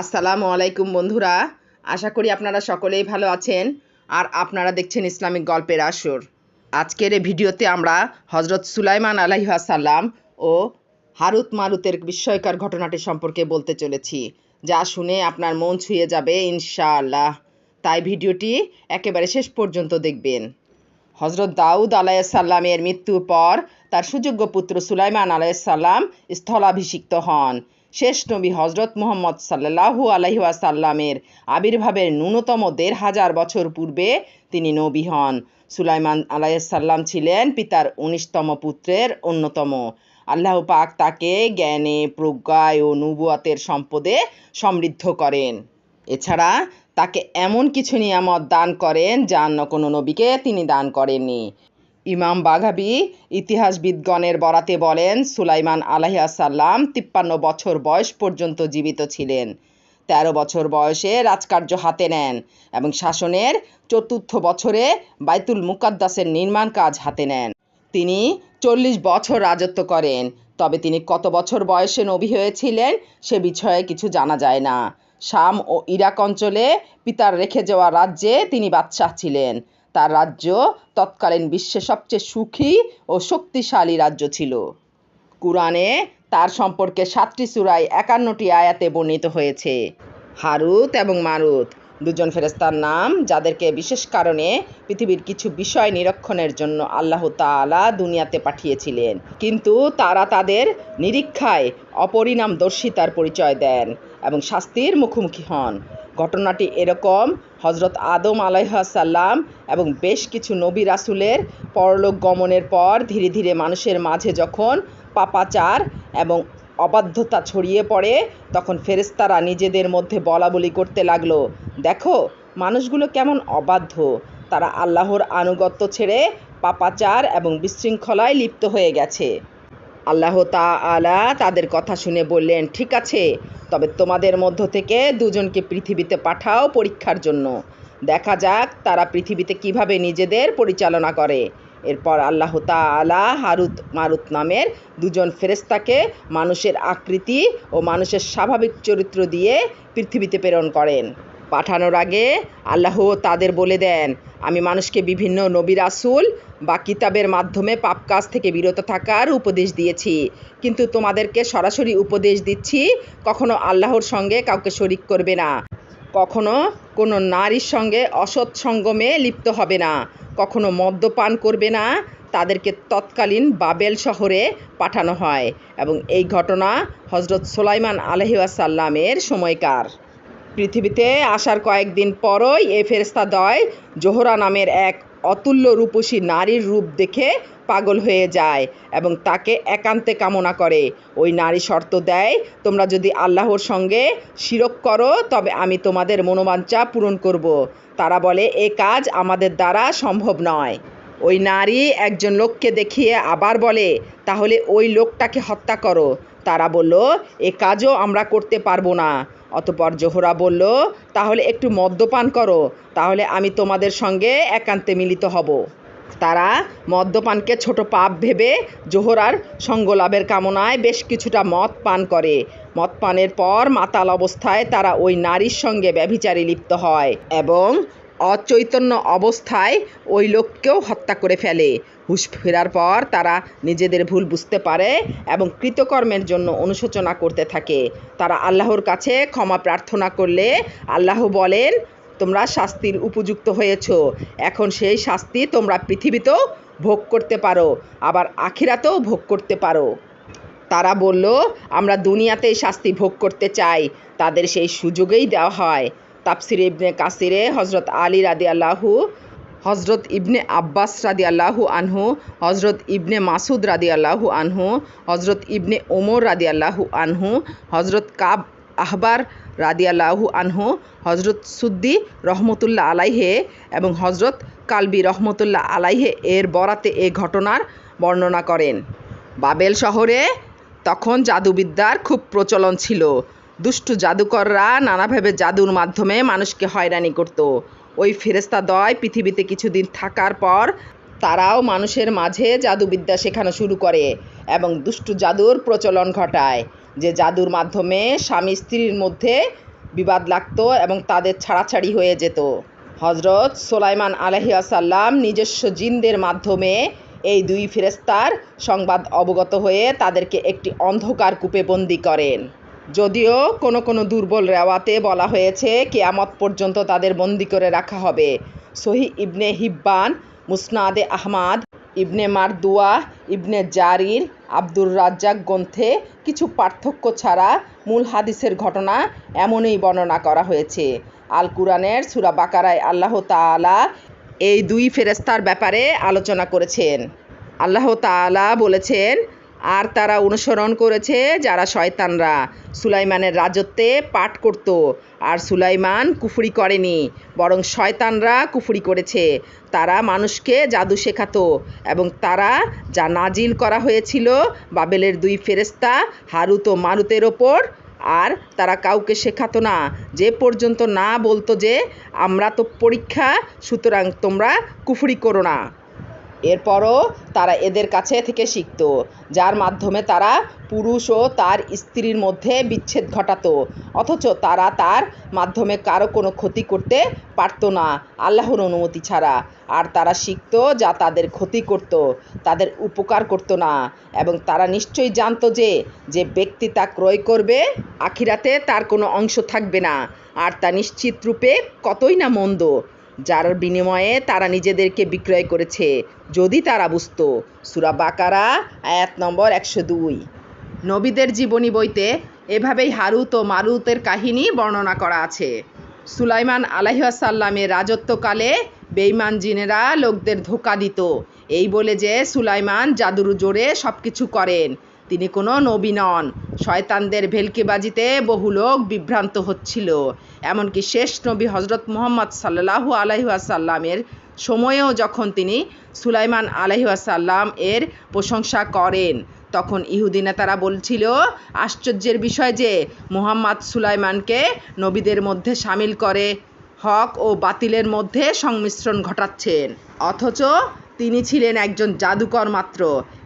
আসসালামু আলাইকুম বন্ধুরা। আশা করি আপনারা সকলেই ভালো আছেন আর আপনারা দেখছেন ইসলামিক গল্পের আসর। আজকের এই ভিডিওতে আমরা হজরত সুলাইমান আলাইহাসাল্লাম ও হারুত মারুতের বিস্ময়কর ঘটনাটি সম্পর্কে বলতে চলেছি। যা শুনে আপনার মন ছুঁয়ে যাবে, ইনশাআল্লাহ। তাই ভিডিওটি একেবারে শেষ পর্যন্ত দেখবেন। হজরত দাউদ আলাইসাল্লামের মৃত্যুর পর তার সুযোগ্য পুত্র সুলাইমান আলাইসাল্লাম স্থলাভিষিক্ত হন। শেষ নবী হজরত মোহাম্মদ সাল্লাহু আলহি আসাল্লামের আবির্ভাবের ন্যূনতম দেড় হাজার বছর পূর্বে তিনি নবী হন। সুলাইমান আলাইসাল্লাম ছিলেন পিতার উনিশতম পুত্রের অন্যতম। আল্লাহ পাক তাকে জ্ঞানে, প্রজ্ঞায় ও নুবুয়াতের সম্পদে সমৃদ্ধ করেন। এছাড়া তাকে এমন কিছু নিয়ামত দান করেন যা অন্য কোনো নবীকে তিনি দান করেননি। ইমাম বাঘাবি ইতিহাসবিদগণের বরাতে বলেন, সুলাইমান আলাহিয়াসাল্লাম তিপ্পান্ন বছর বয়স পর্যন্ত জীবিত ছিলেন। তেরো বছর বয়সে রাজকার্য হাতে নেন এবং শাসনের চতুর্থ বছরে বাইতুল মুকাদ্দাসের নির্মাণ কাজ হাতে নেন। তিনি চল্লিশ বছর রাজত্ব করেন, তবে তিনি কত বছর বয়সে নবী হয়েছিলেন সে বিষয়ে কিছু জানা যায় না। শাম ও ইরাক অঞ্চলে পিতার রেখে যাওয়া রাজ্যে তিনি বাদশাহ ছিলেন। তার রাজ্য তৎকালীন বিশ্বের সবচেয়ে সুখী ও শক্তিশালী রাজ্য ছিল। কুরআনে তার সম্পর্কে সাতটি সুরায় একান্নটি আয়াতে বর্ণিত হয়েছে। হারুত এবং মারুত দুজন ফেরেস্তার নাম, যাদেরকে বিশেষ কারণে পৃথিবীর কিছু বিষয় নিরীক্ষণের জন্য আল্লাহ তাআলা দুনিয়াতে পাঠিয়েছিলেন। কিন্তু তারা তাদের নিরীক্ষায় অপরিণামদর্শিতার পরিচয় দেন এবং শাস্তির মুখোমুখি হন। ঘটনাটি এরকম হজরত আদম আলাইহাসাল্লাম এবং বেশ কিছু নবী রাসুলের পরলোক গমনের পর ধীরে ধীরে মানুষের মাঝে যখন পাপাচার এবং অবাধ্যতা ছড়িয়ে পড়ে, তখন ফেরেস্তারা নিজেদের মধ্যে বলা বলি করতে লাগল। দেখো, মানুষগুলো কেমন অবাধ্য। তারা আল্লাহর আনুগত্য ছেড়ে পাপাচার এবং বিশৃঙ্খলায় লিপ্ত হয়ে গেছে। আল্লাহ তাআলা তাদের কথা শুনে বললেন, ঠিক আছে, তবে তোমাদের মধ্য থেকে দুজনকে পৃথিবীতে পাঠাও পরীক্ষার জন্য। দেখা যাক তারা পৃথিবীতে কীভাবে নিজেদের পরিচালনা করে। এরপর আল্লাহ তাআলা হারুত মারুত নামের দুজন ফেরেস্তাকে মানুষের আকৃতি ও মানুষের স্বাভাবিক চরিত্র দিয়ে পৃথিবীতে প্রেরণ করেন। পাঠানোর আগে আল্লাহ তাদের বলে দেন, আমি মানুষকে বিভিন্ন নবী রাসুল বা কিতাবের মাধ্যমে পাপ কাজ থেকে বিরত থাকার উপদেশ দিয়েছি। কিন্তু তোমাদেরকে সরাসরি উপদেশ দিচ্ছি, কখনো আল্লাহর সঙ্গে কাউকে শরিক করবে না। কখনো কোনো নারীর সঙ্গে অসৎ সঙ্গমে লিপ্ত হবে না। কখনো মদ্যপান করবে না। তাদেরকে তৎকালীন বাবেল শহরে পাঠানো হয়। এবং এই ঘটনা হজরত সোলাইমান আলহিউসাল্লামের সময়কার। পৃথিবীতে আসার কয়েকদিন পরই এ ফেরেস্তাদ্বয় জোহরা নামের এক অতুল্য রূপসী নারীর রূপ দেখে পাগল হয়ে যায় এবং তাকে একান্তে কামনা করে। ওই নারী শর্ত দেয়, তোমরা যদি আল্লাহর সঙ্গে শিরক করো, তবে আমি তোমাদের মনোবাঞ্ছা পূরণ করব। তারা বলে, এ কাজ আমাদের দ্বারা সম্ভব নয়। ওই নারী একজন লোককে দেখিয়ে আবার বলে, তাহলে ওই লোকটাকে হত্যা করো। তারা বলল, এ কাজও আমরা করতে পারব না। অতপর জোহরা বলল, তাহলে একটু মদ্যপান করো, তাহলে আমি তোমাদের সঙ্গে একান্তে মিলিত হব। তারা মদ্যপানকে ছোট পাপ ভেবে জোহরার সঙ্গলাভের কামনায় বেশ কিছুটা মদ পান করে। মদ পানের পর মাতাল অবস্থায় তারা ওই নারীর সঙ্গে ব্যভিচারে লিপ্ত হয় এবং অচৈতন্য অবস্থায় ওই লোককেও হত্যা করে ফেলে। হুশ ফেরার পর তারা নিজেদের ভুল বুঝতে পারে এবং কৃতকর্মের জন্য অনুশোচনা করতে থাকে। তারা আল্লাহর কাছে ক্ষমা প্রার্থনা করলে আল্লাহ বলেন, তোমরা শাস্তির উপযুক্ত হয়েছ। এখন সেই শাস্তি তোমরা পৃথিবীতেও ভোগ করতে পারো, আবার আখিরাতেও ভোগ করতে পারো। তারা বলল, আমরা দুনিয়াতেই শাস্তি ভোগ করতে চাই। তাদের সেই সুযোগেই দেওয়া হয়। তাফসির ইবনে কাসিরে হজরত আলী রাদি আল্লাহু হজরত ইবনে আব্বাস রাদি আল্লাহু আনহু হজরত ইবনে মাসুদ রাদি আল্লাহু আনহু হজরত ইবনে ওমর রাদি আল্লাহু আনহু হজরত কাব আহবার রাদি আল্লাহু আনহু হজরত সুদ্দি রহমতুল্লাহ আলাইহে এবং হজরত কালবি রহমতুল্লাহ আলাইহে এর বরাতে এ ঘটনার বর্ণনা করেন। বাবেল শহরে তখন জাদুবিদ্যার খুব প্রচলন ছিল। দুষ্টু জাদুকররা নানাভাবে জাদুর মাধ্যমে মানুষকে হয়রানি করত। ওই ফেরেস্তা দয় পৃথিবীতে কিছুদিন থাকার পর তারাও মানুষের মাঝে জাদুবিদ্যা শেখানো শুরু করে এবং দুষ্টু জাদুর প্রচলন ঘটায়, যে জাদুর মাধ্যমে স্বামী স্ত্রীর মধ্যে বিবাদ লাগতো এবং তাদের ছাড়াছাড়ি হয়ে যেত। হজরত সোলাইমান আলহিয়াসাল্লাম নিজস্ব জিনদের মাধ্যমে এই দুই ফেরেস্তার সংবাদ অবগত হয়ে তাদেরকে একটি অন্ধকার কূপে বন্দি করেন। যদিও কোনো কোনো দুর্বল রেওয়াতে বলা হয়েছে, কেয়ামত পর্যন্ত তাদের বন্দি করে রাখা হবে। সহি ইবনে হিব্বান, মুসনাদে আহমাদ, ইবনে মারদুয়া, ইবনে জারির, আব্দুর রাজ্জাক গ্রন্থে কিছু পার্থক্য ছাড়া মূল হাদিসের ঘটনা এমনই বর্ণনা করা হয়েছে। আল কুরআনের সুরা বাকারায় আল্লাহ তাআলা এই দুই ফেরেস্তার ব্যাপারে আলোচনা করেছেন। আল্লাহ তাআলা বলেছেন আর তারা অনুসরণ করেছে যারা শয়তানরা। সুলাইমানের রাজত্বে পাঠ করত, আর সুলাইমান কুফরি করেনি, বরং শয়তানরা কুফরি করেছে। তারা মানুষকে জাদু শেখাতো, এবং তারা যা নাজিল করা হয়েছিল বাবেলের দুই ফেরেস্তা হারুত ও মারুতের ওপর, আর তারা কাউকে শেখাতো না। যে পর্যন্ত না বলতো যে, আমরা তো পরীক্ষা, সুতরাং তোমরা কুফরি করো না। এরপরও তারা এদের কাছে থেকে শিখত যার মাধ্যমে তারা পুরুষ ও তার স্ত্রীর মধ্যে বিচ্ছেদ ঘটাতো, অথচ তারা তার মাধ্যমে কারও কোনো ক্ষতি করতে পারতো না, আল্লাহর অনুমতি ছাড়া। আর তারা শিখতো যা তাদের ক্ষতি করত, তাদের উপকার করতো না, এবং তারা নিশ্চয়ই জানতো যে যে ব্যক্তি তা ক্রয় করবে, আখিরাতে তার কোনো অংশ থাকবে না। আর তা নিশ্চিত রূপে কতই না মন্দ যার বিনিময়ে তারা নিজেদেরকে বিক্রয় করেছে। যদি তারা বুঝত, সুরা বাকারা, আয়াত নম্বর একশো দুই। নবীদের জীবনী বইতে এভাবেই হারুত ও মারুতের কাহিনী বর্ণনা করা আছে। সুলাইমান আলাইসাল্লামের রাজত্বকালে বেইমান জিনেরা লোকদের ধোকা দিত। এই বলে যে সুলাইমান জাদুর জোরে সব কিছু করেন। তিনি কোনো নবী নন। শয়তানদের ভেলকিবাজিতে বহু লোক বিভ্রান্ত হচ্ছিল। এমনকি শেষ নবী হজরত মোহাম্মদ সাল্লাহু আলাইসাল্লামের সময়েও যখন তিনি সুলাইমান আলাইসাল্লাম এর প্রশংসা করেন, তখন ইহুদি নেতারা বলছিল, আশ্চর্যের বিষয় যে মুহাম্মদ সুলাইমানকে নবীদের মধ্যে সামিল করে হক ও বাতিলের মধ্যে সংমিশ্রণ ঘটাচ্ছেন। অথচ তিনি ছিলেন একজন জাদুকর মাত্র।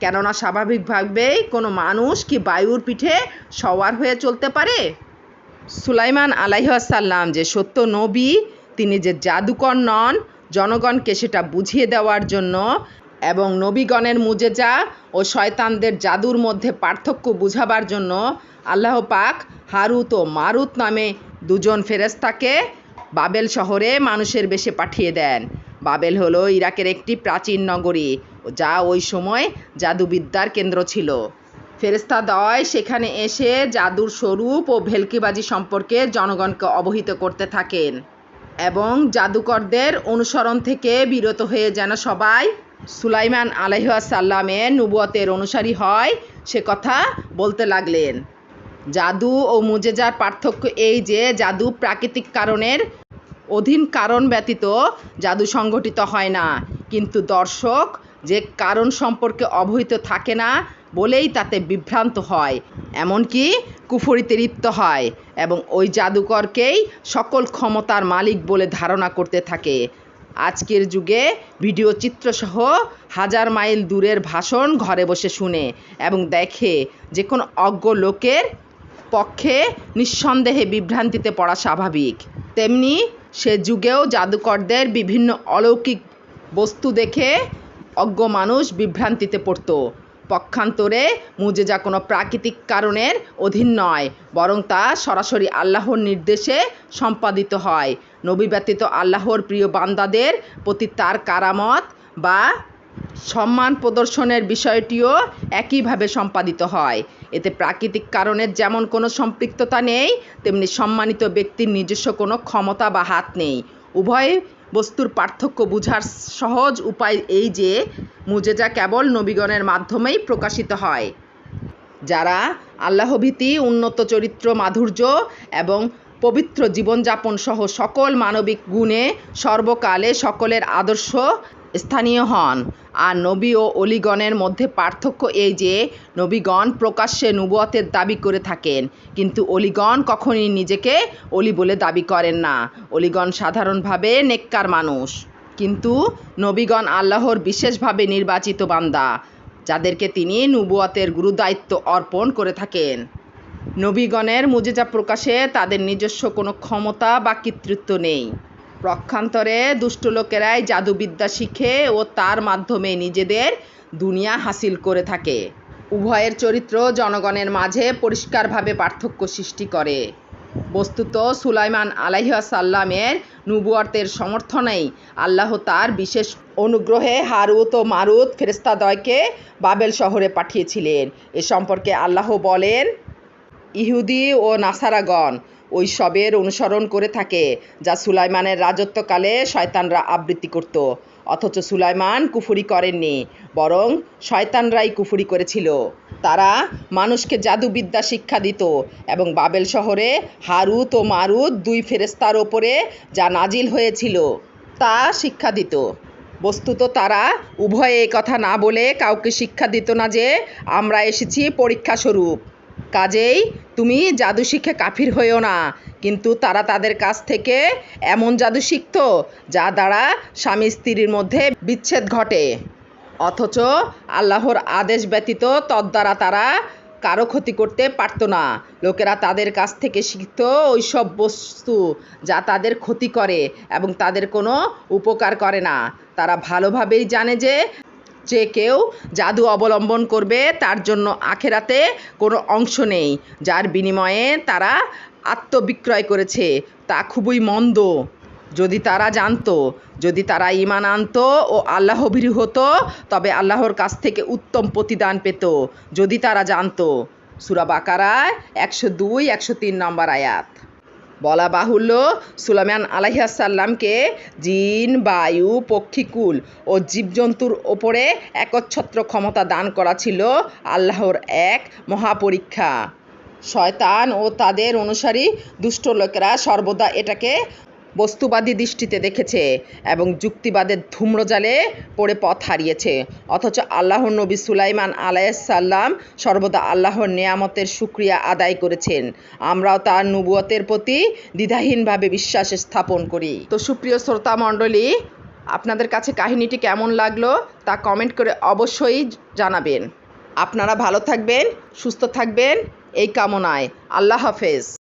কেননা স্বাভাবিকভাবেই কোনো মানুষ কি বায়ুর পিঠে সওয়ার হয়ে চলতে পারে? সুলাইমান আলাইসাল্লাম যে সত্য নবী, তিনি যে জাদুকর নন, জনগণকে সেটা বুঝিয়ে দেওয়ার জন্য এবং নবীগণের মুজেজা ও শয়তানদের জাদুর মধ্যে পার্থক্য বুঝাবার জন্য আল্লাহ পাক হারুত ও মারুত নামে দুজন ফেরেস্তাকে বাবেল শহরে মানুষের বেশে পাঠিয়ে দেন। বাবেল হলো ইরাকের একটি প্রাচীন নগরী, যা ওই সময় জাদুবিদ্যার কেন্দ্র ছিল। ফেরেস্তা দয় সেখানে এসে জাদুর স্বরূপ ও ভেলকিবাজি সম্পর্কে জনগণকে অবহিত করতে থাকেন এবং জাদুকরদের অনুসরণ থেকে বিরত হয়ে যেন সবাই সুলাইমান আলহাসাল্লামের নুবুয়তের অনুসারী হয়, সে কথা বলতে লাগলেন। জাদু ও মুজেজার পার্থক্য এই যে, জাদু প্রাকৃতিক কারণের অধীন কারণ ব্যতীত জাদু সংগঠিত হয় না। কিন্তু দর্শক যে কারণ সম্পর্কে অবহিত থাকে না বলেই তাতে বিভ্রান্ত হয়। এমনকি কুফরিতে লিপ্ত হয় এবং ওই জাদুকরকেই সকল ক্ষমতার মালিক বলে ধারণা করতে থাকে। আজকের যুগে ভিডিও চিত্রসহ হাজার মাইল দূরের ভাষণ ঘরে বসে শুনে এবং দেখে যে কোনো অজ্ঞ লোকের পক্ষে নিঃসন্দেহে বিভ্রান্তিতে পড়া স্বাভাবিক। তেমনি সে যুগেও জাদুকরদের বিভিন্ন অলৌকিক বস্তু দেখে অজ্ঞ মানুষ বিভ্রান্তিতে পড়তো। পক্ষান্তরে মুজেজা কোনো প্রাকৃতিক কারণের অধীন নয়, বরং তা সরাসরি আল্লাহর নির্দেশে সম্পাদিত হয়। নবী ব্যতীত আল্লাহর প্রিয় বান্দাদের প্রতি তার কারামত বা সম্মান প্রদর্শনের বিষয়টিও একইভাবে সম্পাদিত হয়। এতে প্রাকৃতিক কারণের যেমন কোনো সম্পৃক্ততা নেই, তেমনি সম্মানিত ব্যক্তির নিজস্ব কোনো ক্ষমতা বা হাত নেই। উভয় বস্তুর পার্থক্য বুঝার সহজ উপায় এই যে, মুজেজা কেবল নবীগণের মাধ্যমেই প্রকাশিত হয়। যারা আল্লাহভীতি, উন্নত চরিত্র, মাধুর্য এবং পবিত্র জীবনযাপন সহ সকল মানবিক গুণে সর্বকালে সকলের আদর্শ স্থানীয় হন। আর নবী ও অলিগণের মধ্যে পার্থক্য এই যে, নবীগণ প্রকাশ্যে নুবুয়তের দাবি করে থাকেন। কিন্তু অলিগণ কখনই নিজেকে অলি বলে দাবি করেন না। অলিগণ সাধারণভাবে নেককার মানুষ। কিন্তু নবীগণ আল্লাহর বিশেষভাবে নির্বাচিত বান্দা, যাদেরকে তিনি নুবুয়াতের গুরুদায়িত্ব অর্পণ করে থাকেন। নবীগণের মুজিজা প্রকাশে তাদের নিজস্ব কোনো ক্ষমতা বা কর্তৃত্ব নেই। প্রক্ষান্তরে দুষ্ট লোকেরাই জাদুবিদ্যা শিখে ও তার মাধ্যমে নিজেদের দুনিয়া হাসিল করে থাকে। উভয়ের চরিত্র জনগণের মাঝে পরিষ্কারভাবে পার্থক্য সৃষ্টি করে। বস্তুত সুলাইমান আলাইসাল্লামের নুবুয়াতের সমর্থনেই আল্লাহ তার বিশেষ অনুগ্রহে হারুত ও মারুত ফেরেস্তাদয়কে বাবেল শহরে পাঠিয়েছিলেন। এ সম্পর্কে আল্লাহ বলেন, ইহুদি ও নাসারাগণ ওই সবের অনুসরণ করে থাকে, যা সুলাইমানের রাজত্বকালে শয়তানরা আবৃত্তি করত। অথচ সুলাইমান কুফুরি করেননি, বরং শয়তানরাই কুফুরি করেছিল। তারা মানুষকে জাদুবিদ্যা শিক্ষা দিত এবং বাবেল শহরে হারুত ও মারুত দুই ফেরেস্তার ওপরে যা নাজিল হয়েছিল, তা শিক্ষা দিত। বস্তুত তারা উভয়ে কথা না বলে কাউকে শিক্ষা দিত না যে, আমরা এসেছি পরীক্ষা স্বরূপ কাজেই তুমি জাদু শিখে কাফির হয়েও না, কিন্তু তারা তাদের কাছ থেকে এমন জাদু শিখত যা দ্বারা স্বামী স্ত্রীর মধ্যে বিচ্ছেদ ঘটে। অথচ আল্লাহর আদেশ ব্যতীত তদ্বারা তারা কারও ক্ষতি করতে পারত না। লোকেরা তাদের কাছ থেকে শিখত ওই সব বস্তু যা তাদের ক্ষতি করে এবং তাদের কোনো উপকার করে না। তারা ভালোভাবেই জানে যে যে কেউ জাদু অবলম্বন করবে, তার জন্য আখেরাতে কোনো অংশ নেই। যার বিনিময়ে তারা আত্মবিক্রয় করেছে, তা খুবই মন্দ। যদি তারা জানতো, যদি তারা ইমান আনত ও আল্লাহ ভীরু হতো, তবে আল্লাহর কাছ থেকে উত্তম প্রতিদান পেত। যদি তারা জানতো, সুরা বাকারায় একশো দুই, একশো তিন নম্বর আয়াত। বলা বাহুল্য সুলামান আলাইহাসাল্লামকে জিন, বায়ু পক্ষীকুল ও জীবজন্তুর ওপরে একচ্ছত্র ক্ষমতা দান করা ছিল আল্লাহর এক মহাপরীক্ষা। শয়তান ও তাদের অনুসারী দুষ্ট লোকেরা সর্বদা এটাকে বস্তুবাদী দৃষ্টিতে দেখেছে এবং যুক্তিবাদের ধূম্রজালে পড়ে পথ হারিয়েছে। অথচ আল্লাহর নবী সুলাইমান আলাইসাল্লাম সর্বদা আল্লাহর নেয়ামতের সুক্রিয়া আদায় করেছেন। আমরাও তার নবুয়তের প্রতি দ্বিধাহীনভাবে বিশ্বাস স্থাপন করি। তো সুপ্রিয় শ্রোতা মণ্ডলী, আপনাদের কাছে কাহিনীটি কেমন লাগল তা কমেন্ট করে অবশ্যই জানাবেন। আপনারা ভালো থাকবেন, সুস্থ থাকবেন, এই কামনায়। আল্লাহ হাফেজ।